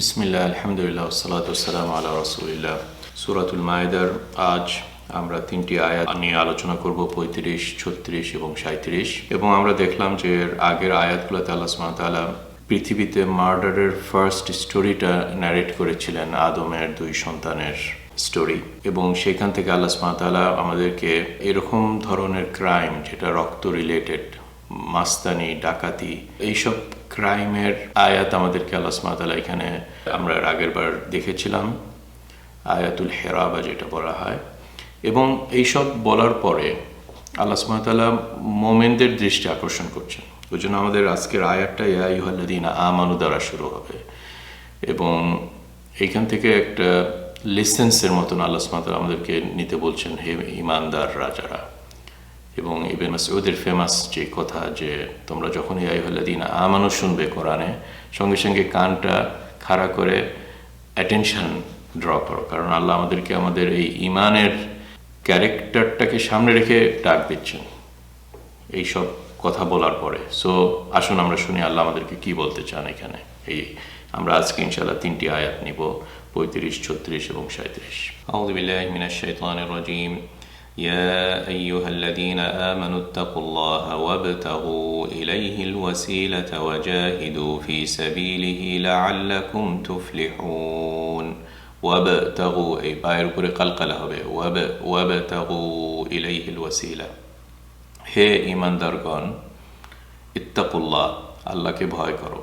বিসমিল্লাহ, আলহামদুলিল্লাহ সালাত সালাম আল্লাহ রসুলিল্লাহ। সুরাতুল মায়েদার আজ আমরা তিনটি আয়াত নিয়ে আলোচনা করব, পঁয়ত্রিশ, ছত্রিশ এবং সাঁত্রিশ এবং আমরা দেখলাম যে আগের আয়াতগুলোতে আল্লাহ সুমাতালা পৃথিবীতে মার্ডারের ফার্স্ট স্টোরিটা ন্যারেট করেছিলেন, আদমের দুই সন্তানের স্টোরি এবং সেখান থেকে আল্লাহ সুমাতালা আমাদেরকে এরকম ধরনের ক্রাইম যেটা রক্ত রিলেটেড মাস্তানি, ডাকাতি, এইসব ক্রাইমের আয়াত আমাদেরকে আল্লাহ সুমাতালা এখানে আমরা আগের বার দেখেছিলাম, আয়াতুল হেরা বা যেটা বলা হয়। এবং এইসব বলার পরে আল্লাহ সুমাতালা মোমেনদের দৃষ্টি আকর্ষণ করছেন। ওই জন্য আমাদের আজকের আয়াতটা ইয়াইহাল্লাদিন আমানু দ্বারা শুরু হবে। এবং এইখান থেকে একটা লিসেন্সের মতন আল্লাহ সুমাতালা আমাদেরকে নিতে বলছেন, হে ইমানদার রাজারা এবং ইবেন মাসউদের ফেমাস যে কথা যে, তোমরা যখন ইয়াইহাল্লাদিন আমানু শুনবে কোরআনে, সঙ্গে সঙ্গে কানটা খাড়া করে অ্যাটেনশন ড্র করো। কারণ আল্লাহ আমাদেরকে আমাদের এই ইমানের ক্যারেক্টারটাকে সামনে রেখে ডাক দিচ্ছেন এই সব কথা বলার পরে। সো আসুন আমরা শুনি আল্লাহ আমাদেরকে কি বলতে চান এখানে। এই আমরা আজকে ইনশাল্লাহ তিনটি আয়াত নিব, পঁয়ত্রিশ, ছত্রিশ এবং সাঁত্রিশ আউদুবিল্লাহ মিনাশ রাজিম। يا أيها الذين آمنوا اتقوا الله وابتغوا إليه الوسيلة وجاهدوا في سبيله لعلكم تفلحون وابتغوا أي باير করে কালকালা হবে ওয়াব ওয়াবতাগু ইলাইহি الوسيلة হে ইমানদারগণ ইত্তাকুল্লাহ আল্লাহকে ভয় করো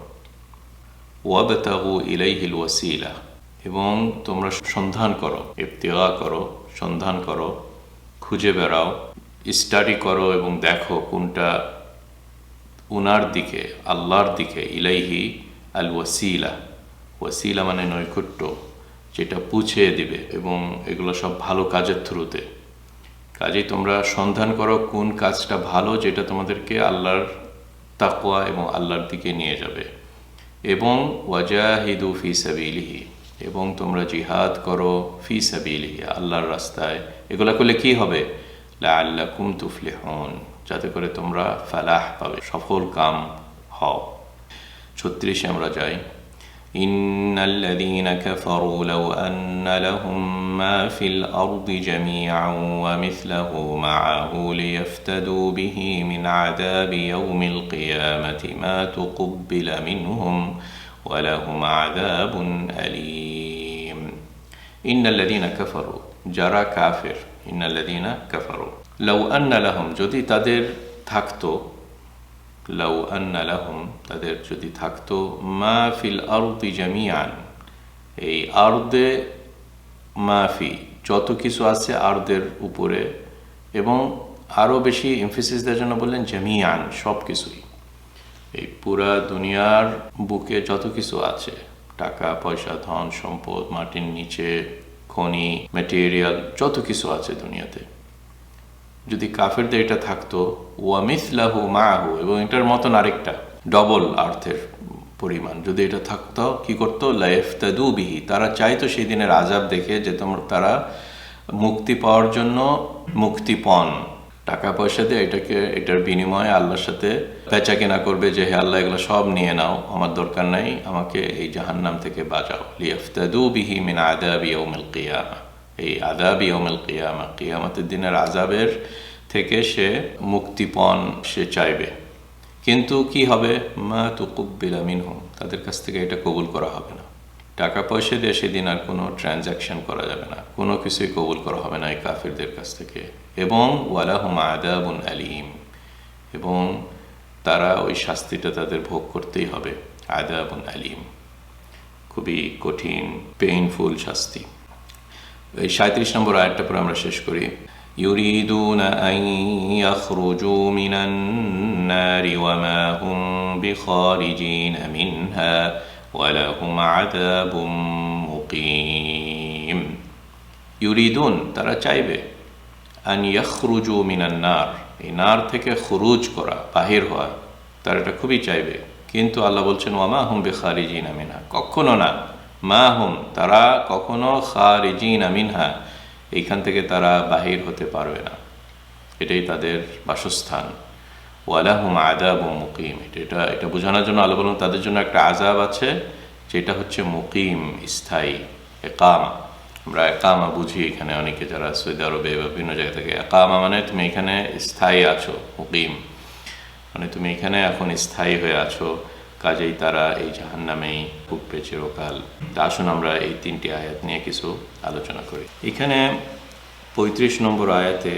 ওয়াবতাগু ইলাইহিল ওয়াসিলা এবং তোমরা সন্ধান করো ইফতিগা করো সন্ধান করো খুঁজে বেড়াও স্টাডি করো এবং দেখো কোনটা উনার দিকে, আল্লাহর দিকে, ইলাইহি আল ওয়াসিলা ওয়াসিলা মানে নৈকট্য, যেটা পুছিয়ে দিবে এবং এগুলো সব ভালো কাজের থ্রুতে। কাজেই তোমরা সন্ধান করো কোন কাজটা ভালো যেটা তোমাদেরকে আল্লাহর তাকোয়া এবং আল্লাহর দিকে নিয়ে যাবে। এবং ওয়াজাহিদু ফি সাবিলিহি, এবং তোমরা জিহাদ করো ফি সাবিলিহি, আল্লাহর রাস্তায় এগুলা করলে কি হবে লা আল্লাহ কুম তুফলে হন যাতে করে তোমরা ফালাহ পাবে সফল কাম হও ছত্রিশে আমরা যাই إن الذين كفروا لو أن لهم ما في الأرض جميعا ومثله معه ليفتدوا به من عذاب يوم القيامة ما تقبل منهم ولهم عذاب أليم إن الذين كفروا যারা কাফের ইন্নাল্লাদিনা কাফারো। লাউ আন্না লাহম, যদি তাদের থাকতো, লাউ আন্না লাহম, তাদের যদি থাকতো, মা ফিল আরতি জামিয়ান এই আরদে মাফি, যত কিছু আছে আরদের উপরে, এবং আরও বেশি ইমফিসিসদের জন্য বললেন জামিয়ান সব কিছুই। এই পুরা দুনিয়ার বুকে যত কিছু আছে, টাকা, পয়সা, ধন, সম্পদ, মাটির নিচে খনি ম্যাটেরিয়াল যত কিছু আছে দুনিয়াতে। যদি কাফেরদের এটা থাকতো ওয়ামিসলাহু মাহু, এবং এটার মতন আরেকটা ডবল আর্থের পরিমাণ। যদি এটা থাকতো, কি করতো? লাইফতাদু বিহি, তারা চাইতো সেই দিনের আজাব দেখে যে তোমার, তারা মুক্তি পাওয়ার জন্য মুক্তিপণ। টাকা পয়সা দিয়ে এটাকে, এটার বিনিময়ে আল্লাহর সাথে বেচা কেনা করবে যে, হে আল্লাহ, এগুলো সব নিয়ে নাও, আমার দরকার নাই, আমাকে এই জাহান্নাম থেকে বাঁচাও। লিয়াফতাদু বিহি মিন আদাবি ইয়াউমিল কিয়ামা। এই আজাব ইয়মেল কিয়ামা, কিয়ামতের দিনের আজাবের থেকে সে মুক্তিপণ সে চাইবে। কিন্তু কি হবে? মা তুকুব্বিল মিনহুম, তাদের কাছ থেকে এটা কবুল করা হবে না। টাকা পয়সা দিয়ে সেদিন আর কোনো ট্রানজ্যাকশন করা যাবে না কোনো কিছুই কবুল করা হবে না এই কাফিরদের কাছ থেকে এবং ওয়ালাহুম আদাবুন আলিম এবং তারা ওই শাস্তিটা তাদের ভোগ করতেই হবে আদাবুন আলিম খুবই কঠিন পেইনফুল শাস্তি এই সাঁত্রিশ নম্বর আয়াতটা পরে আমরা শেষ করি يريدون أن يخرجوا من النار وما هم بخارجين منها ওয়ালাহুম আদাবুম মুকিম ইউরিদুন তারা চাইবে আন ইয়াখরুজু মিনান নার এই নার থেকে খুরুজ করা, বাহির হওয়া, তারা এটা খুবই চাইবে। কিন্তু আল্লাহ বলছেন ওয়ামা হুম বে খারিজিন আমিনহা কখনো না। মা হুম, তারা কখনো খারিজিন আমিনহা এইখান থেকে তারা বাহির হতে পারবে না। এটাই তাদের বাসস্থান। ওয়ালাহুম আদাব মুকিম। এটা এটা বোঝানোর জন্য আলো বলুন, তাদের জন্য একটা আজাব আছে, যেটা হচ্ছে মুকিম, স্থায়ী, একামা। আমরা একামা বুঝি এখানে অনেকে যারা সৌদি আরবে বা বিভিন্ন জায়গা থেকে। একামা মানে তুমি এখানে স্থায়ী আছো, মুকিম। মানে তুমি এখানে এখন স্থায়ী হয়ে আছো, কাজেই তারা এই জাহান নামেই ভুগবে চিরকাল আসুন আমরা এই তিনটি আয়াত নিয়ে কিছু আলোচনা করি। এখানে পঁয়ত্রিশ নম্বর আয়াতে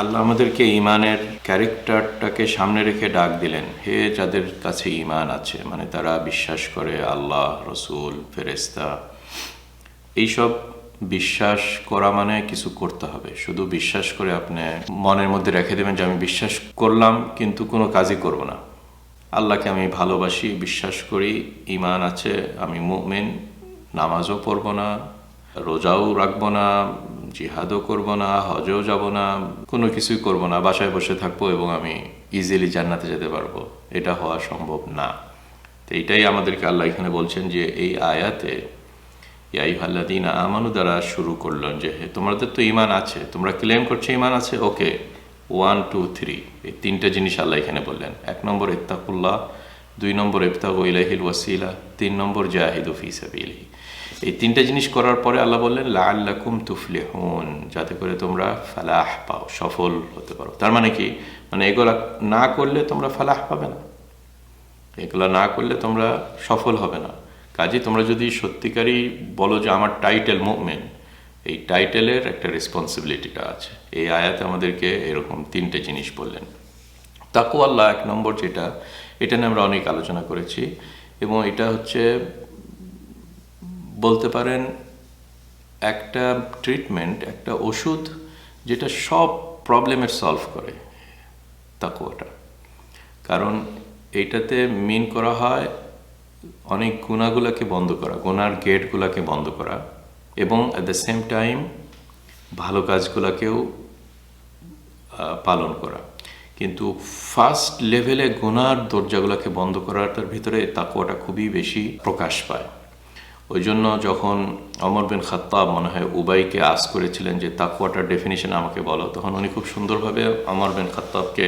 আল্লাহ আমাদেরকে ইমানের ক্যারেক্টারটাকে সামনে রেখে ডাক দিলেন। হে যাদের কাছে ইমান আছে মানে তারা বিশ্বাস করে আল্লাহ, রসুল ফেরেস্তা এইসব বিশ্বাস করা মানে কিছু করতে হবে। শুধু বিশ্বাস করে আপনি মনের মধ্যে রেখে দেবেন যে আমি বিশ্বাস করলাম, কিন্তু কোনো কাজই করব না। আল্লাহকে আমি ভালোবাসি, বিশ্বাস করি ইমান আছে, আমি মুমেন, নামাজও পড়ব না, রোজাও রাখব না জিহাদও করব না, হজও যাব না, কোনো কিছুই করব না, বাসায় বসে থাকব এবং আমি ইজিলি জান্নাতে যেতে পারব। এটা হওয়া সম্ভব না। তো এইটাই আমাদেরকে আল্লাহ এখানে বলছেন যে এই আয়াতে ইয়াই ভাল্লাদিন আমানু দ্বারা শুরু করলেন যে তোমাদের তো ইমান আছে, তোমরা ক্লেম করছ ইমান আছে? Okay, one, two, three. এই তিনটা জিনিস আল্লাহ এখানে বললেন। এক নম্বর, ইত্তাকুল্লাহ। দুই নম্বর ইফতাকু ইলাহিল ওয়াসিলা। তিন নম্বর, জাহিদু ফি সাবিলিহি। এই তিনটা জিনিস করার পরে আল্লাহ বললেন লা আল্লাকুম তুফলিহুন যাতে করে তোমরা ফালাহ পাও, সফল হতে পারো। তার মানে কি? মানে এগুলা না করলে তোমরা ফালাহ পাবে না। এগুলা না করলে তোমরা সফল হবে না। কাজে তোমরা যদি সত্যিকারই বলো যে আমার টাইটেল মুভমেন্ট এই টাইটেলের একটা রেসপন্সিবিলিটিটা আছে। এই আয়াতে আমাদেরকে এরকম তিনটে জিনিস বললেন। তাকু আল্লাহ এক নম্বর যেটা, এটা নিয়ে আমরা অনেক আলোচনা করেছি। এবং এটা হচ্ছে বলতে পারেন, একটা ট্রিটমেন্ট একটা ওষুধ যেটা সব প্রবলেমের সলভ করে তাকুয়াটা কারণ এইটাতে মিন করা হয় অনেক গুণাগুলোকে বন্ধ করা গুনার গেটগুলোকে বন্ধ করা এবং অ্যাট দ্য সেম টাইম ভালো কাজগুলোকেও পালন করা। কিন্তু ফার্স্ট লেভেলে গুনার দরজাগুলোকে বন্ধ করার তার ভিতরে তাকুয়াটা খুবই বেশি প্রকাশ পায়। ওই জন্য যখন অমর বিন খাত্তাব, মনে হয়, উবাইকে আস করেছিলেন যে তাকুয়াটার ডেফিনিশন আমাকে বলো, তখন উনি খুব সুন্দরভাবে অমর বিন খাত্তাবকে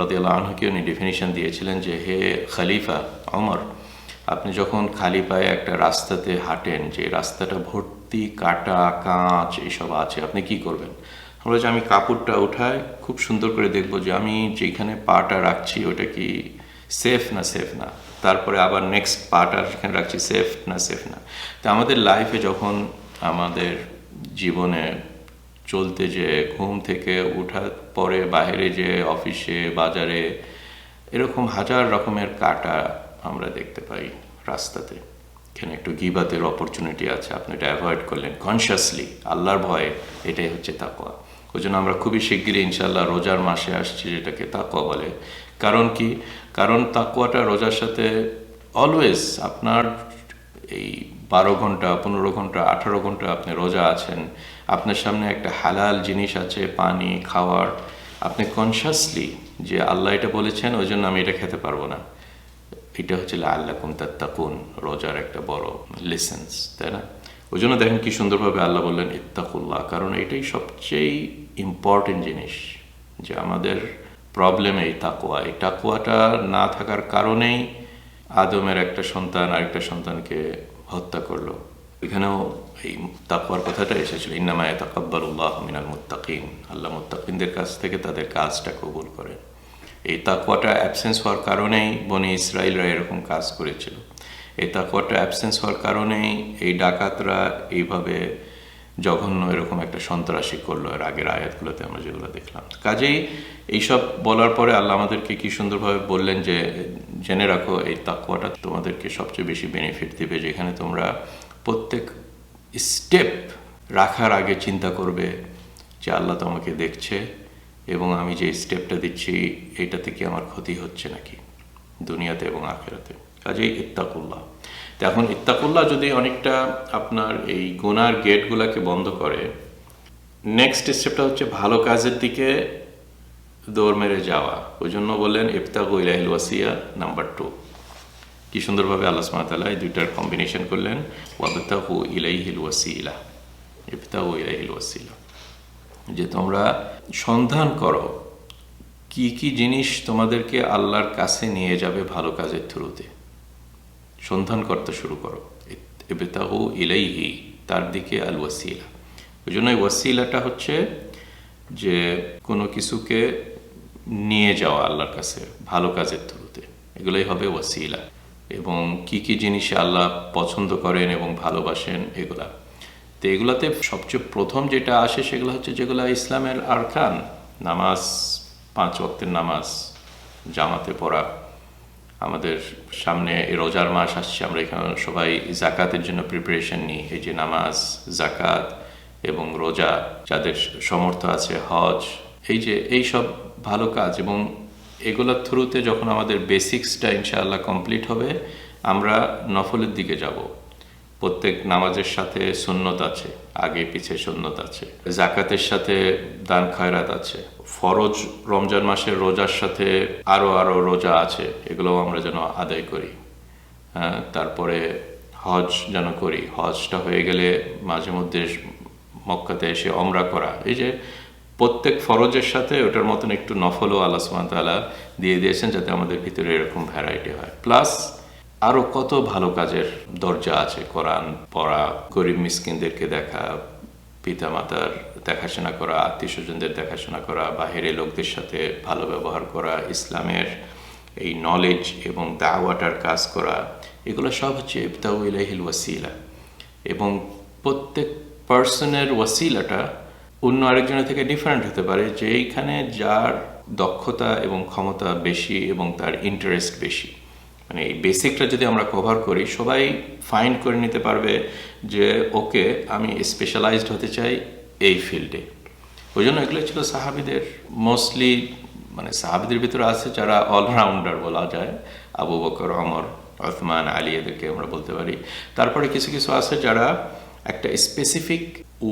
রদিয়াল্লাহ আনহাকে উনি ডেফিনিশন দিয়েছিলেন যে, হে খালিফা অমর, আপনি যখন খালি পায়ে একটা রাস্তাতে হাঁটেন, যে রাস্তাটা ভর্তি কাটা, কাঁচ এইসব আছে, আপনি কি করবেন? আমরা যে আমি কাপড়টা উঠায় খুব সুন্দর করে দেখব যে, আমি যেখানে পাটা রাখছি, ওটা কি সেফ না সেফ না? তারপরে আবার নেক্সট পাটা সেখানে রাখছি সেফ না সেফ না। তো আমাদের লাইফে যখন আমাদের জীবনে চলতে যে ঘুম থেকে উঠার পরে বাইরে যে অফিসে বাজারে, এরকম হাজার রকমের কাটা আমরা দেখতে পাই রাস্তাতে। এখানে একটু গিবাতের অপরচুনিটি আছে, আপনি এটা অ্যাভয়েড করলেন কনসিয়াসলি আল্লাহর ভয়ে এটাই হচ্ছে তাকোয়া ওই জন্য আমরা খুবই শিগগিরই ইনশাল্লাহ রোজার মাসে আসছি যেটাকে তাকোয়া বলে। কারণ কি? কারণ তাকুয়াটা রোজার সাথে অলওয়েজ আপনার এই বারো ঘণ্টা, পনেরো ঘণ্টা, আঠারো ঘণ্টা আপনি রোজা আছেন। আপনার সামনে একটা হালাল জিনিস আছে, পানি, খাওয়ার। আপনি কনসিয়াসলি যে আল্লাহ এটা বলেছেন ওই জন্য আমি এটা খেতে পারব না। এটা হচ্ছে আল্লাহ তাত্তাকুন, রোজার একটা বড় লেসেন্স তাই না? ওই জন্য দেখেন কি সুন্দরভাবে আল্লাহ বললেন, ইত্তাকুল্লাহ, কারণ এটাই সবচেয়ে ইম্পর্টেন্ট জিনিস যে আমাদের প্রবলেম এই তাকুয়া এই তাকুয়াটা না থাকার কারণেই আদমের একটা সন্তান আরেকটা সন্তানকে হত্যা করল। এখানেও এই তাকুয়ার কথাটা এসেছিল ইন্নামায় তাকাব্বারুল্লাহ মিনাল মুত্তাকিন। আল্লাহ মুত্তাকিনদের কাছ থেকে তাদের কাজটা কবুল করেন। এই তাকুয়াটা অ্যাবসেন্স হওয়ার কারণেই বনি ইসরায়েলরা এরকম কাজ করেছিল। এই তাকুয়াটা অ্যাবসেন্স হওয়ার কারণেই এই ডাকাতরা এইভাবে জঘন্য এরকম একটা সন্ত্রাসী করল এর আগের আয়াতগুলোতে আমরা যেগুলো দেখলাম। কাজেই এইসব বলার পরে আল্লাহ আমাদেরকে কি সুন্দরভাবে বললেন যে, জেনে রাখো, এই তাকুয়াটা তোমাদেরকে সবচেয়ে বেশি বেনিফিট দেবে, যেখানে তোমরা প্রত্যেক স্টেপ রাখার আগে চিন্তা করবে যে আল্লাহ তোমাকে দেখছে এবং আমি যে স্টেপটা দিচ্ছি এইটাতে কি আমার ক্ষতি হচ্ছে নাকি দুনিয়াতে এবং আখেরাতে? কাজেই ইত্তাকুল্লাহ। এখন ইত্তাকুল্লাহ যদি অনেকটা আপনার এই গোনার গেটগুলোকে বন্ধ করে নেক্সট স্টেপটা হচ্ছে ভালো কাজের দিকে দৌড় মেরে যাওয়া। ওই জন্য বললেন ইফতাকু ইলাহিল ওয়াসিয়া নাম্বার টু কি সুন্দরভাবে আল্লাহ সুমাতাল্লাহ এই দুইটার কম্বিনেশন করলেন ওয়াবতাহু ইলাইহিল ওয়াসিলা। ইফতাহু ইলাইহিল ওয়াসিলা। যে তোমরা সন্ধান করো, কি কি জিনিস তোমাদেরকে আল্লাহর কাছে নিয়ে যাবে ভালো কাজের থ্রুতে। সন্ধান করতে শুরু করো। এবেতাহু ইলাইহি, তার দিকে আল ওয়াসিলা ওই জন্য ওয়াসিলাটা হচ্ছে যে কোনো কিছুকে নিয়ে যাওয়া আল্লাহর কাছে, ভালো কাজের থ্রুতে। এগুলোই হবে ওয়াসিলা। এবং কি কি জিনিসে আল্লাহ পছন্দ করেন এবং ভালোবাসেন, এগুলা। তো এগুলাতে সবচেয়ে প্রথম যেটা আসে সেগুলো হচ্ছে যেগুলো ইসলামের আরকান, নামাজ, পাঁচ ওয়াক্তের নামাজ, জামাতে পড়া। আমাদের সামনে রোজার মাস আসছে, আমরা এখানে সবাই জাকাতের জন্য প্রিপারেশন নিই। এই যে নামাজ, জাকাত এবং রোজা, যাদের সমর্থ আছে, হজ, এই যে এই সব ভালো কাজ এবং এগুলোর থ্রুতে যখন আমাদের বেসিক্সটা ইনশাআল্লাহ কমপ্লিট হবে, আমরা নফলের দিকে যাব। প্রত্যেক নামাজের সাথে সুন্নত আছে আগে পিছে সুন্নত আছে। জাকাতের সাথে দান খয়রাত আছে। ফরজ রমজান মাসের রোজার সাথে আরও আরও রোজা আছে, এগুলোও আমরা যেন আদায় করি। তারপরে হজ যেন করি। হজটা হয়ে গেলে মাঝে মধ্যে মক্কাতে এসে অমরা করা। এই যে প্রত্যেক ফরজের সাথে ওটার মতন একটু নফলও আল্লাহ সুমাতালা দিয়ে দিয়েছেন যাতে আমাদের ভিতরে এরকম ভ্যারাইটি হয়। প্লাস আরও কত ভালো কাজের দরজা আছে, কোরআন পড়া, গরিব মিসকিনদেরকে দেখা পিতামাতার দেখাশোনা করা আত্মীয় স্বজনদের দেখাশোনা করা বাহিরে লোকদের সাথে ভালো ব্যবহার করা, ইসলামের এই নলেজ এবং দাওয়াটার কাজ করা, এগুলো সব হচ্ছে ইবতাউ ইলাহিল ওয়াসিলা। এবং প্রত্যেক পার্সনের ওয়াসিলাটা অন্য আরেকজনের থেকে ডিফারেন্ট হতে পারে যে এইখানে যার দক্ষতা এবং ক্ষমতা বেশি এবং তার ইন্টারেস্ট বেশি। মানে এই বেসিকটা যদি আমরা কভার করি, সবাই ফাইন্ড করে নিতে পারবে যে ওকে আমি স্পেশালাইজড হতে চাই এই ফিল্ডে ওই জন্য এগুলো ছিল সাহাবিদের মোস্টলি মানে সাহাবিদের ভিতরে আছে যারা অলরাউন্ডার বলা যায়। আবু বকর অমর ওসমান, আলী এদেরকে আমরা বলতে পারি। তারপরে কিছু কিছু আছে যারা একটা স্পেসিফিক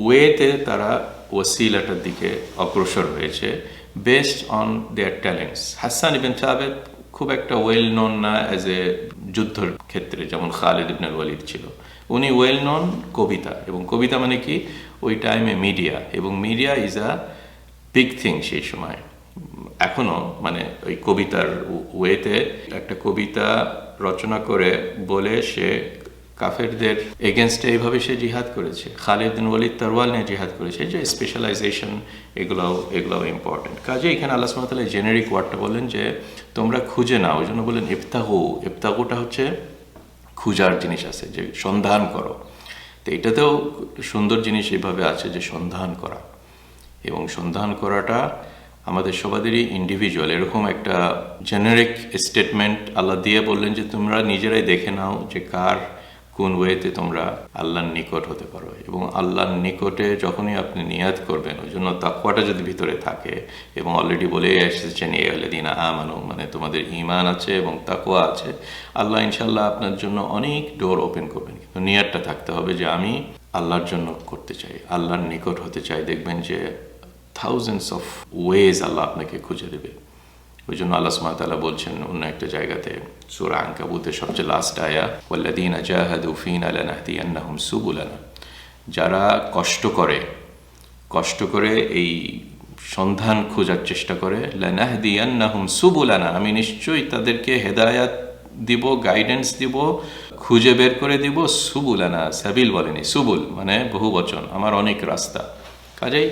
ওয়েতে তারা ওসিলাটার দিকে অগ্রসর হয়েছে based on their talents Hasan ইবেন সাহেব খুব একটা ওয়েল নন না অ্যাজ এ যুদ্ধর ক্ষেত্রে, যেমন খালেদ ইবনুল ওয়ালিদ ছিল। উনি ওয়েল নন কবিতা, এবং কবিতা মানে কি? ওই টাইমে মিডিয়া এবং media is a big thing সেই সময়। এখনও মানে ওই কবিতার ওয়েতে একটা কবিতা রচনা করে বলে সে কাফেরদের এগেনস্টে এইভাবে সে জিহাদ করেছে। খালিদ ওয়ালিদ তরওয়াল নিয়ে জিহাদ করেছে। যে স্পেশালাইজেশন এগুলাও এগুলাও ইম্পর্টেন্ট কাজে এখানে আল্লাহ সুমতাল্লাহ জেনেরিক ওয়ার্ডটা বললেন যে, তোমরা খুঁজে নাও। ওই জন্য বললেন ইফতাহু ইফতাহুটা হচ্ছে খুঁজার জিনিস আছে, যে সন্ধান করো। তো এটাতেও সুন্দর জিনিস এইভাবে আছে যে সন্ধান করা। এবং সন্ধান করাটা আমাদের সবাদেরই ইন্ডিভিজুয়াল এরকম একটা জেনারিক স্টেটমেন্ট আল্লাহ দিয়ে বললেন যে, তোমরা নিজেরাই দেখে নাও যে কার কোন ওয়েতে তোমরা আল্লাহর নিকট হতে পারো এবং আল্লাহর নিকটে যখনই আপনি নিয়াদ করবেন ওই জন্য তাকুয়াটা যদি ভিতরে থাকে এবং অলরেডি বলে এসেছেন এ দিনা আমানু মানে তোমাদের ইমান আছে এবং তাকুয়া আছে, আল্লাহ ইনশাল্লাহ আপনার জন্য অনেক ডোর ওপেন করবেন। কিন্তু নিয়াদটা থাকতে হবে যে আমি আল্লাহর জন্য করতে চাই, আল্লাহর নিকট হতে চাই। দেখবেন যে থাউজেন্ডস অফ ওয়েজ আল্লাহ আপনাকে খুঁজে দেবে। ওই জন্য আল্লাহ সুমাতাল্লাহ বলছেন অন্য একটা জায়গাতে, সুরা আঙ্কাবুতের সবচেয়ে লাস্ট আয়া ওয়াল্লাদিন আজাহাদু ফিন আলানাহদি আন্নাহুম সুবুলানা। যারা কষ্ট করে কষ্ট করে এই সন্ধান খোঁজার চেষ্টা করে লানাহদি আন্নাহুম সুবুলানা। আমি নিশ্চয়ই তাদেরকে হেদায়াত দিব গাইডেন্স দিব, খুঁজে বের করে দিব, সুবুলানা, সাবিল বলেনি, সুবুল মানে বহু বচন আমার অনেক রাস্তা। কাজেই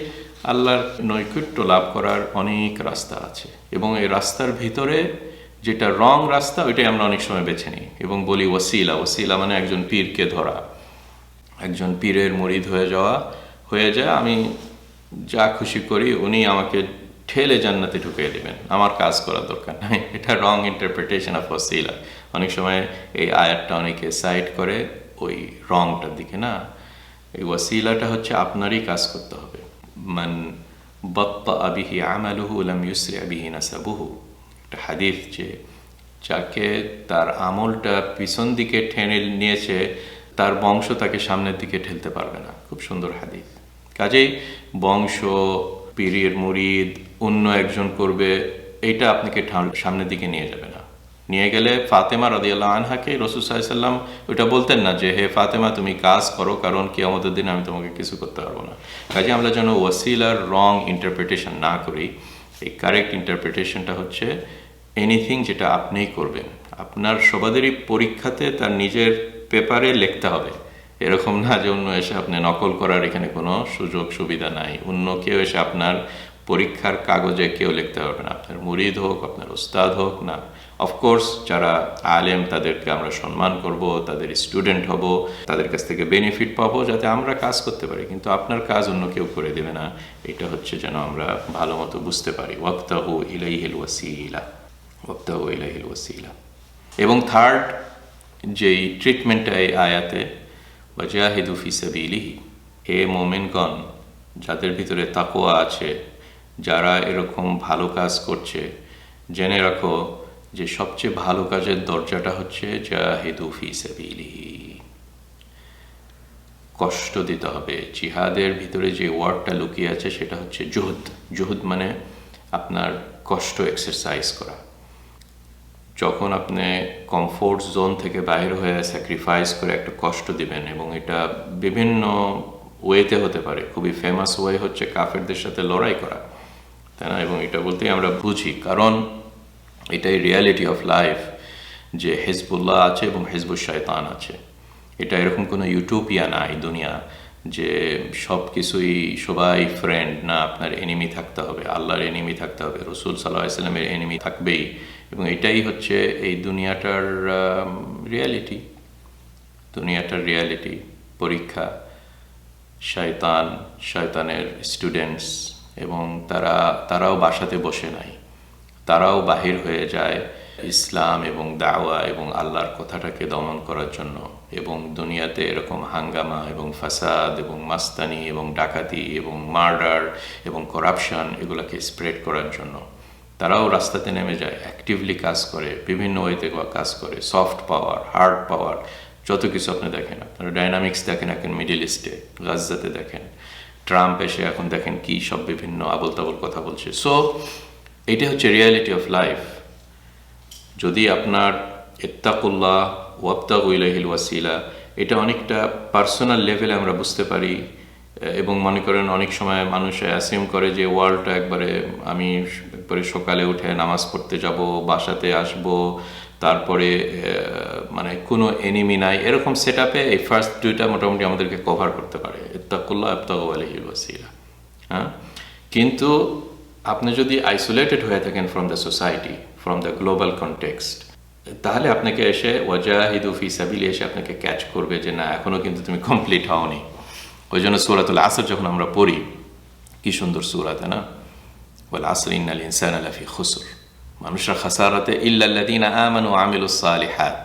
আল্লাহর নৈকট্য লাভ করার অনেক রাস্তা আছে এবং এই রাস্তার ভিতরে যেটা রং রাস্তা, ওইটাই আমরা অনেক সময় বেছে নিই এবং বলি ওসিলা ওসিলা মানে একজন পীরকে ধরা। একজন পীরের মরিদ হয়ে যাওয়া, হয়ে যায়, আমি যা খুশি করি উনি আমাকে ঠেলে জান্নাতে ঢুকিয়ে দেবেন। আমার কাজ করার দরকার নাই। এটা রং ইন্টারপ্রিটেশন অফ ওসিলা অনেক সময় এই আয়াতটা অনেকে সাইড করে, ওই রংটার দিকে না। এই ওসিলাটা হচ্ছে আপনারই কাজ করতে হবে। মান বত্তা আবিহি আমালুহু লাম ইউসরি আবিহি নাসাবুহু একটা হাদিস যে, যাকে তার আমলটা পিছন দিকে ঠেনে নিয়েছে, তার বংশ তাকে সামনের দিকে ঠেলতে পারবে না। খুব সুন্দর হাদিস। কাজেই বংশ, পীরের মুরিদ, অন্য একজন করবে, এইটা আপনাকে সামনের দিকে নিয়ে যাবে না। নিয়ে গেলে ফাতেমা রদিয়াল্লাহ আনহাকে রসুল সাল্লাম ওইটা বলতেন না যে, হে ফাতেমা, তুমি কাজ করো, কারণ কি আমাদের দিন আমি তোমাকে কিছু করতে পারব না। কাজে আমরা যেন ওয়াসিলার রং ইন্টারপ্রিটেশন না করি। এই কারেক্ট ইন্টারপ্রিটেশনটা হচ্ছে এনিথিং যেটা আপনিই করবেন। আপনার সবাদেরই পরীক্ষাতে তার নিজের পেপারে লিখতে হবে। এরকম না যে, অন্য এসে আপনি নকল করার এখানে কোনো সুযোগ সুবিধা নাই। অন্য কেউ এসে আপনার পরীক্ষার কাগজে কেউ লিখতে পারবে না। আপনার মুরিদ হোক, আপনার ওস্তাদ হোক, না। অফকোর্স যারা আলেম, তাদেরকে আমরা সম্মান করব, তাদের স্টুডেন্ট হব, তাদের কাছ থেকে বেনিফিট পাবো, যাতে আমরা কাজ করতে পারি। কিন্তু আপনার কাজ অন্য কেউ করে দেবে না। এটা হচ্ছে যেন আমরা ভালো মতো বুঝতে পারি। ওয়াক্তাহু ইলাইহিল ওয়াসিলা। ওয়াক্তাহু ইলাইহিল ওয়াসিলা। এবং থার্ড যেই ট্রিটমেন্টটা এই আয়াতে বা জাহিদু ফি সাবিলিহি হে মোমেনগণ, যাদের ভিতরে তাকোয়া আছে, যারা এরকম ভালো কাজ করছে, জেনে রাখো যে সবচেয়ে ভালো কাজের দরজাটা হচ্ছে জাহিদু ফি সাবিলিহি। কষ্ট দিতে হবে। জিহাদের ভিতরে যে ওয়ার্ডটা লুকিয়ে আছে সেটা হচ্ছে জুহুদ। জুহুদ মানে আপনার কষ্ট এক্সারসাইজ করা। যখন আপনি কমফোর্ট জোন থেকে বাইরে হয়ে স্যাক্রিফাইস করে একটা কষ্ট দিবেন এবং এটা বিভিন্ন ওয়েতে হতে পারে, খুবই ফেমাস ওয়ে হচ্ছে কাফেরদের সাথে লড়াই করা, তাই না? এবং এটা বলতেই আমরা বুঝি। কারণ এটাই রিয়ালিটি অফ লাইফ যে হেজবুল্লাহ আছে এবং হেজবুল শয়তান আছে। এটা এরকম কোনো ইউটোপিয়া না এই দুনিয়া যে সব কিছুই সবাই ফ্রেন্ড না আপনার এনিমি থাকতে হবে, আল্লাহর এনিমি থাকতে হবে, রসুল সাল্লাহ ইসলামের এনিমি থাকবেই। এবং এটাই হচ্ছে এই দুনিয়াটার রিয়ালিটি দুনিয়াটার রিয়ালিটি পরীক্ষা, শয়তান, শয়তানের স্টুডেন্টস এবং তারা, তারাও বাসাতে বসে নাই। তারাও বাহির হয়ে যায় ইসলাম এবং দাওয়া এবং আল্লাহর কথাটাকে দমন করার জন্য এবং দুনিয়াতে এরকম হাঙ্গামা এবং ফাসাদ এবং মাস্তানি এবং ডাকাতি এবং মার্ডার এবং করাপশন এগুলোকে স্প্রেড করার জন্য। তারাও রাস্তাতে নেমে যায় অ্যাক্টিভলি কাজ করে, বিভিন্ন ওয়েতে কাজ করে সফট পাওয়ার হার্ড পাওয়ার যত কিছু আপনি দেখেন। আপনারা ডাইনামিক্স দেখেন এখন মিডিল ইস্টে গাজাতে দেখেন। ট্রাম্প এসে এখন দেখেন কি সব বিভিন্ন আবল তাবল কথা বলছে। সো এটা হচ্ছে রিয়ালিটি অফ লাইফ যদি আপনার ইত্তাকুল্লাহ ওয়াবতাগু ইলাহিল ওয়াসিলা, এটা অনেকটা পার্সোনাল লেভেলে আমরা বুঝতে পারি, এবং মনে করেন অনেক সময় মানুষ অ্যাসিউম করে যে ওয়ার্ল্ডটা একবারে আমি একবারে সকালে উঠে নামাজ পড়তে যাব, বাসাতে আসব, তারপরে মানে কোনো এনিমি নাই, এরকম সেট আপে এই ফার্স্ট দুইটা মোটামুটি আমাদেরকে কভার করতে পারে, ইত্তাকুল্লাহ ইবতাগু আলাইহিল ওয়াসিলা। হ্যাঁ? কিন্তু আপনি যদি আইসোলেটেড হয়ে থাকেন from the society from the global context তাহলে আপনাকে এসে ওয়াজাহিদু ফি সাবিলি এসে আপনাকে ক্যাচ করবে যে না এখনও কিন্তু তুমি কমপ্লিট হওনি। ওই জন্য সুরাতুল আসর যখন আমরা পড়ি, কি সুন্দর সুরা তাই না? বল আসর ইন্নাল ইনসান আলাফি খুসুর। মানুষরা খাসারাতে ইল্লাল্লাদিন আমানু আমিলুস সালিহাত।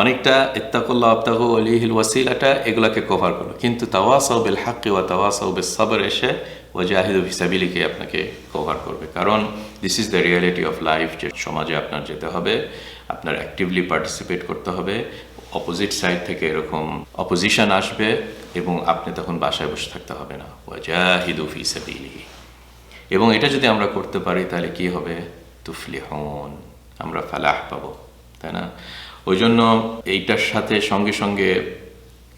অনেকটা ইত্তাকুল্লাহ আবতাহু আলিহিল ওয়াসিলাটা এগুলাকে কভার করল। কিন্তু তাওয়াসাউ বিল হাক্কি ওয়া তাওয়াসাউ বিল সাবর এসে ওয়াজাহিদু ফিসাবিলিকে আপনাকে কভার করবে। কারণ this is the reality of life যে সমাজে আপনার যেতে হবে, আপনার অ্যাক্টিভলি পার্টিসিপেট করতে হবে অপোজিট সাইড থেকে এরকম অপোজিশন আসবে এবং আপনি তখন বাসায় বসে থাকতে হবে না। ওয়াজাহিদু ফিসাবিলি এবং এটা যদি আমরা করতে পারি তাহলে কি হবে? তুফলি হন আমরা ফালাহ পাবো, তাই না? ওই জন্য এইটার সাথে সঙ্গে সঙ্গে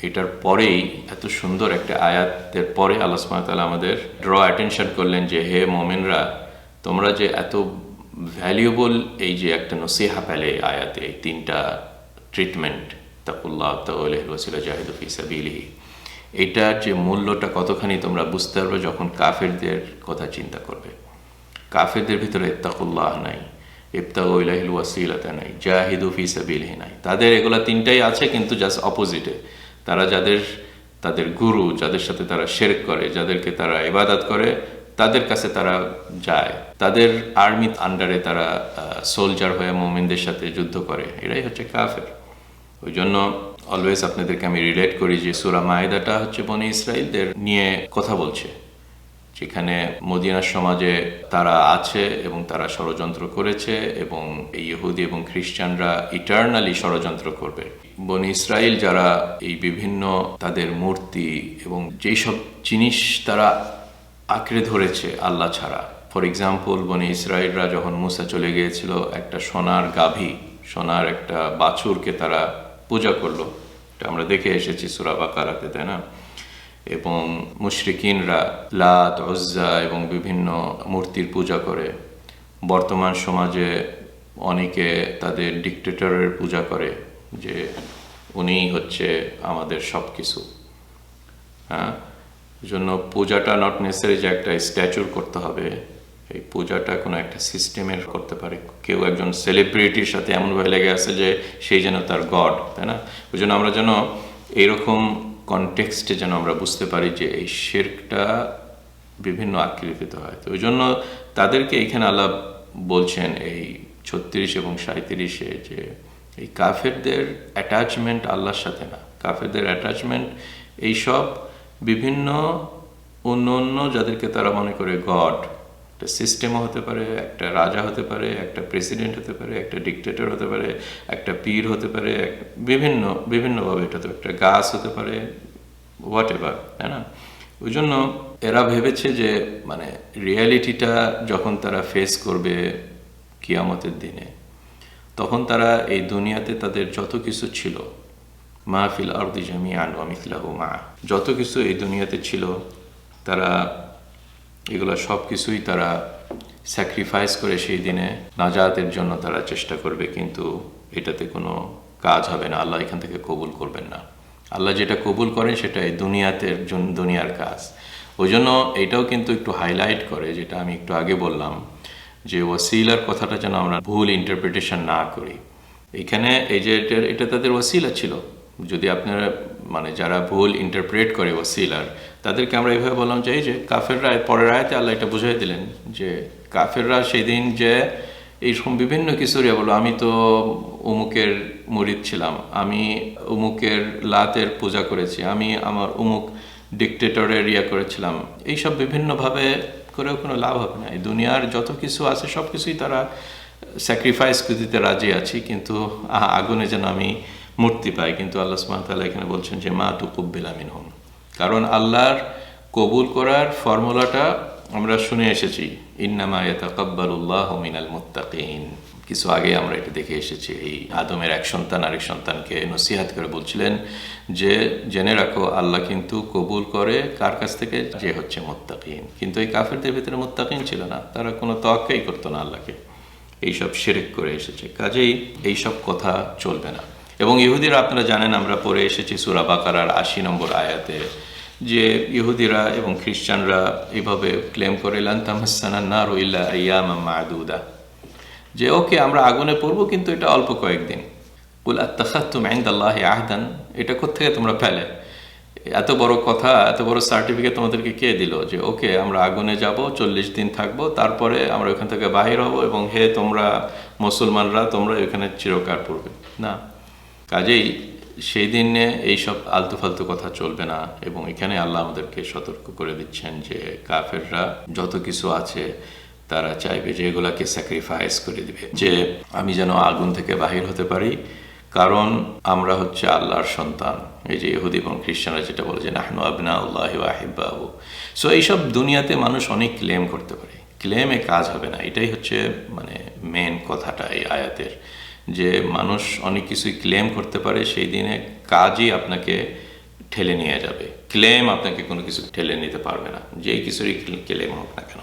এটার পরেই এত সুন্দর একটা আয়াতের পরে আল্লাহ সুমাতাল আমাদের ড্র অ্যাটেনশন করলেন যে, হে মোমেনরা, তোমরা যে এত ভ্যালুয়েবল এই যে একটা নসিহা পেলে আয়াতে, এই তিনটা ট্রিটমেন্ট তাকুল্লাহ তাহলে জাহিদ ফিসাবিলি এইটার যে মূল্যটা কতখানি তোমরা বুঝতে পারবে যখন কাফেরদের কথা চিন্তা করবে? কাফেরদের ভিতরে ইত্তাকুল্লাহ নাই। নাই জাহিদু ফি সাবিলিহি নাই তাদের এগুলা তিনটাই আছে কিন্তু জাস্ট অপোজিটে তারা যাদের, তাদের গুরু, যাদের সাথে তারা শেরক করে, যাদেরকে তারা ইবাদত করে, তাদের কাছে তারা যায়। তাদের আর্মি আন্ডারে তারা সোলজার হয়ে মোমিনদের সাথে যুদ্ধ করে। এটাই হচ্ছে কাফের। ওই জন্য অলওয়েজ আপনাদেরকে আমি রিলেট করি যে সুরা মায়েদাটা হচ্ছে বনি ইসরায়েলদের নিয়ে কথা বলছে। যেখানে মদিনার সমাজে তারা আছে এবং তারা ষড়যন্ত্র করেছে এবং এই ইহুদি এবং খ্রিস্টানরা ইটার্নালি ষড়যন্ত্র করবে। বন ইসরায়েল যারা এই বিভিন্ন তাদের মূর্তি এবং যেই সব জিনিস তারা আঁকড়ে ধরেছে আল্লাহ ছাড়া। ফর এক্সাম্পল বনি ইসরায়েলরা যখন মুসা চলে গিয়েছিল, একটা সোনার গাভী, সোনার একটা বাছুরকে তারা পূজা করল। এটা আমরা দেখে এসেছি সুরা বাকারাতে, তাই না? এবং মুশরিকিনরা লাত অজ্জা এবং বিভিন্ন মূর্তির পূজা করে। বর্তমান সমাজে অনেকে তাদের ডিকটেটরের পূজা করে, যে উনিই হচ্ছে আমাদের সব কিছু হ্যাঁ? জন্য পূজাটা নট নেসেসারি যে একটা স্ট্যাচুর করতে হবে। এই পূজাটা কোনো একটা সিস্টেমের করতে পারে। কেউ একজন সেলিব্রিটির সাথে এমনভাবে লেগে আছে যে সেই যেন তার গড তাই না? ওই জন্য আমরা যেন এইরকম কনটেক্সটে যেন আমরা বুঝতে পারি যে এই শেরকটা বিভিন্ন আকৃতিত হয়। তো ওই জন্য তাদেরকে এইখানে আল্লাহ বলছেন এই ছত্রিশ এবং সাঁত্রিশে যে এই কাফেরদের অ্যাটাচমেন্ট আল্লাহর সাথে না। কাফেরদের অ্যাটাচমেন্ট এইসব বিভিন্ন অন্য অন্য যাদেরকে তারা মনে করে গড একটা সিস্টেমও হতে পারে, একটা রাজা হতে পারে, একটা প্রেসিডেন্ট হতে পারে, একটা ডিকটেটর হতে পারে, একটা পীর হতে পারে বিভিন্ন, বিভিন্নভাবে এটা তো একটা গাছ হতে পারে হোয়াট এভার তাই না? ওই জন্য এরা ভেবেছে যে মানে রিয়ালিটিটা যখন তারা ফেস করবে কিয়ামতের দিনে, তখন তারা এই দুনিয়াতে তাদের যত কিছু ছিল মাহফিল আরদি জামি আনু আমিতলাহু মা, যত কিছু এই দুনিয়াতে ছিল, তারা এগুলো সব কিছুই তারা স্যাক্রিফাইস করে সেই দিনে নাজাতের জন্য তারা চেষ্টা করবে, কিন্তু এটাতে কোনো কাজ হবে না। আল্লাহ এখান থেকে কবুল করবেন না। আল্লাহ যেটা কবুল করেন সেটা এই দুনিয়াতে দুনিয়ার কাজ। ওই জন্য এটাও কিন্তু একটু হাইলাইট করে, যেটা আমি একটু আগে বললাম, যে ওয়াসিলার কথাটা যেন আমরা ভুল ইন্টারপ্রিটেশন না করি। এখানে এই যে এটা তাদের ওয়াসিলা ছিল। যদি আপনারা মানে যারা ভুল ইন্টারপ্রেট করে ওয়াসিলার তাদেরকে আমরা এইভাবে বললাম এই যে কাফেররা পরের আয়াতে আল্লাহ এটা বুঝাই দিলেন যে, কাফেররা সেই দিন যে এইরকম বিভিন্ন কিছু রে বলো আমি তো অমুকের মুরিদ ছিলাম, আমি অমুকের লাতের পূজা করেছি, আমি আমার অমুক ডিকটেটরের ইয়া করেছিলাম। এইসব বিভিন্নভাবে করেও কোনো লাভ হবে না। এই দুনিয়ার যত কিছু আছে, সব কিছুই তারা স্যাক্রিফাইস দিতে রাজি আছি, কিন্তু আগুনে যেন আমি মূর্তি পাই। কিন্তু আল্লাহ সুমাতাল্লাহ এখানে বলছেন যে, মা তুকুব্বিল আমিন হুম কারণ আল্লাহর কবুল করার ফর্মুলাটা আমরা শুনে এসেছি। ইন্নামা ইয়াতাকাব্বালুল্লাহ মিনাল মুত্তাকিন। কিছু আগে আমরা এটা দেখে এসেছি। এই আদমের এক সন্তান আরেক সন্তানকে নসিহাত করে বলছিলেন যে, জেনে রাখো, আল্লাহ কিন্তু কবুল করে কার কাছ থেকে? যে হচ্ছে মোত্তাকিন। কিন্তু এই কাফেরদের ভিতরে মোত্তাকিন ছিল না। তারা কোনো তোয়াক্কাই করতো না আল্লাহকে। এইসব সেরেক করে এসেছে। কাজেই এইসব কথা চলবে না। এবং ইহুদিরা, আপনারা জানেন, আমরা পড়ে এসেছি সুরা বাকারার আশি নম্বর আয়াতে, যে ইহুদিরা এবং খ্রিস্টানরা এইভাবে ক্লেম করে লান্তামাসানা না রইল্লা ইয়ামা মাদুদা। যে, ওকে, আমরা আগুনে পড়ব, কিন্তু এটা অল্প কয়েকদিন। বল আত্মাখাত্তুম আইন্দাল্লাহ আহদান। এটা কোথেকে তোমরা ফেলে এত বড় কথা, এত বড় সার্টিফিকেট তোমাদেরকে কে দিল? যে, ওকে, আমরা আগুনে যাব, চল্লিশ দিন থাকব, তারপরে আমরা ওখান থেকে বাহির হব এবং হে তোমরা মুসলমানরা, তোমরা এখানে চিরকার পড়বে। না কাজেই সেই দিনে এইসব আলতু ফালতু কথা চলবে না এবং এখানে আল্লাহ আমাদেরকে সতর্ক করে দিচ্ছেন যে কাফেররা যত কিছু আছে তারা চাইবে যে এগুলাকে স্যাক্রিফাইস করে দিবে, যে আমি যেন আগুন থেকে বাহির হতে পারি। কারণ আমরা হচ্ছে আল্লাহর সন্তান। এই যে ইহুদি এবং খ্রিস্টানরা যেটা বলে যে নাহনু আবনা আল্লাহ আহিবাহু সো এইসব দুনিয়াতে মানুষ অনেক ক্লেম করতে পারে। ক্লেমে কাজ হবে না। এটাই হচ্ছে মানে মেন কথাটা এই আয়াতের। যে মানুষ অনেক কিছুই ক্লেম করতে পারে, সেই দিনে কাজই আপনাকে ঠেলে নিয়ে যাবে। ক্লেম আপনাকে কোনো কিছু ঠেলে নিতে পারবে না। যেই কিছুরই ক্লেম হোক না কেন।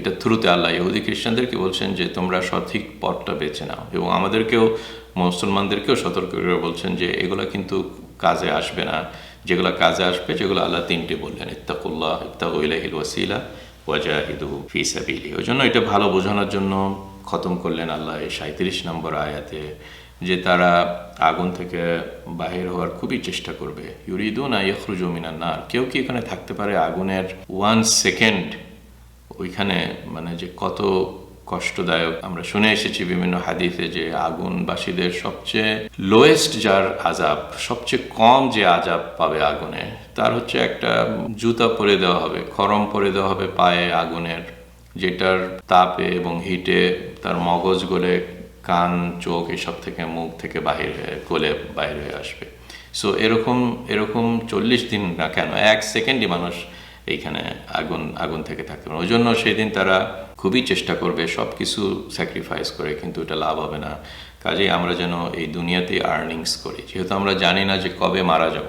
এটা থ্রুতে আল্লাহ ইহুদি খ্রিস্টানদেরকে বলছেন যে, তোমরা সঠিক পথটা বেছে নাও। এবং আমাদেরকেও, মুসলমানদেরকেও সতর্ক করে বলছেন যে, এগুলা কিন্তু কাজে আসবে না। যেগুলো কাজে আসবে, যেগুলো আল্লাহ তিনটে বললেন, ইত্তাকুল্লাহ ইত্তাকুল্লাহিল ওয়াসিলা ওয়াজাহিদু ফি সাবিলি ওই জন্য এটা ভালো বোঝানোর জন্য খতম করলেন আল্লাহ এই সাঁত্রিশ নম্বর আয়াতে, যে তারা আগুন থেকে বাহির হওয়ার খুবই চেষ্টা করবে। ইউরিদু না ইয়খরুজু মিনান নার। কেউ কি এখানে থাকতে পারে আগুনের ওয়ান সেকেন্ড ওইখানে মানে যে কত কষ্টদায়ক। আমরা শুনে এসেছি বিভিন্ন হাদিসে যে আগুনবাসীদের সবচেয়ে লোয়েস্ট যার আজাব সবচেয়ে কম যে আজাব পাবে আগুনে, তার হচ্ছে একটা জুতা পরে দেওয়া হবে, খরম পরে দেওয়া হবে পায়ে আগুনের। যেটার তাপে এবং হিটে তার মগজ গলে কান, চোখ এসব থেকে, মুখ থেকে বাহির হয়ে, গলে বাইরে হয়ে আসবে। সো এরকম এরকম চল্লিশ দিন না কেন, এক সেকেন্ডই মানুষ এইখানে আগুন আগুন থেকে থাকতে পারে। ওই জন্য সেদিন তারা খুবই চেষ্টা করবে সব কিছু স্যাক্রিফাইস করে, কিন্তু এটা লাভ হবে না। কাজেই আমরা যেন এই দুনিয়াতে আর্নিংস করি। যেহেতু আমরা জানি না যে কবে মারা যাব।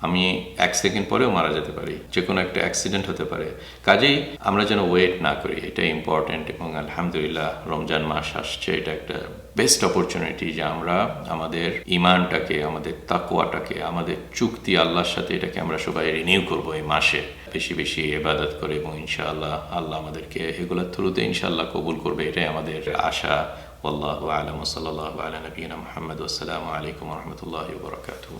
আমি এক সেকেন্ড পরেও মারা যেতে পারি যে কোনো একটা অ্যাক্সিডেন্ট হতে পারে কাজেই আমরা যেন ওয়েট না করি এটা ইম্পর্টেন্ট এবং আলহামদুলিল্লাহ রমজান মাস আসছে এটা একটা বেস্ট অপরচুনিটি যে আমরা আমাদের ইমানটাকে আমাদের তাকুয়াটাকে আমাদের চুক্তি আল্লাহর সাথে এটাকে আমরা সবাই রিনিউ করব এই মাসে বেশি বেশি এবাদত করে এবং ইনশাআল্লাহ আল্লাহ আমাদেরকে এগুলোর থ্রুতে ইনশাআল্লাহ কবুল করবে এটাই আমাদের আশা والله أعلم وصلى الله على نبينا محمد والسلام عليكم ورحمة الله وبركاته